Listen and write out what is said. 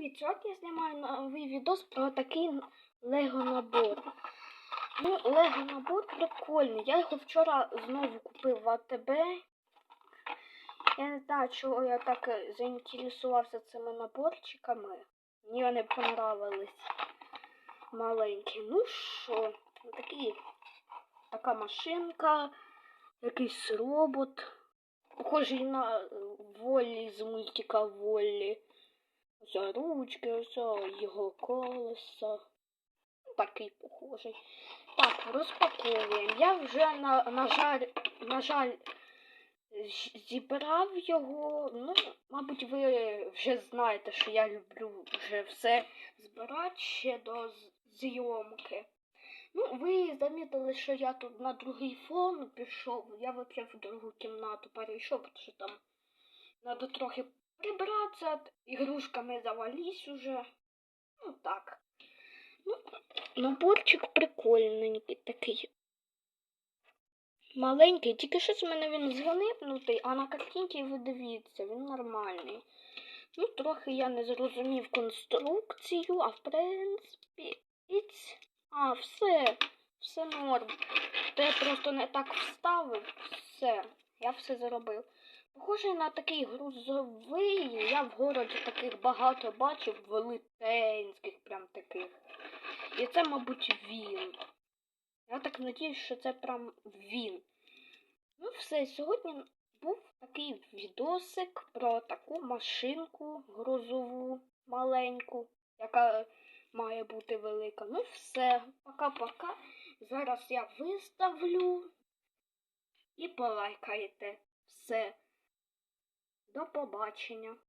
привіт! Сьогодні я знімаю новий відос про такий лего набор. Ну, лего набор прикольний. Я його вчора знову купив в АТБ. Я не знаю, чого я так е, заінтересувався цими наборчиками. Мені вони понравились маленькі. Ну що, такі, така машинка, якийсь робот. Похожий на е, Волі з мультика Волі. Ось ручки, ось його колеса. Ну, Такий похожий. Так, розпаковуємо. Я вже на, на жаль, на жаль, зібрав його. Ну, мабуть, ви вже знаєте, що я люблю вже все збирати ще до зйомки. Ну, ви замітили, що я тут на другий фон пішов. Я взагалі в другу кімнату перейшов, тому що там треба трохи прибратися, т- ігрушками завались уже. Ну так. Ну, наборчик прикольненький такий. Маленький, тільки щось в мене він зганипнутий, а на картинці ви дивіться, він нормальний. Ну, трохи я не зрозумів конструкцію, а в принципі. А, все, все норм. Я просто не так вставив. Все, я все зробив. Похожий на такий грузовий. Я в городі таких багато бачив, велетенських прям таких. І це, мабуть, він. Я так надіюсь, що це прям він. Ну, все, сьогодні був такий відосик про таку машинку грузову маленьку, яка має бути велика. Ну, все, пока-пока. Зараз я виставлю і полайкаєте. Все. До побачення.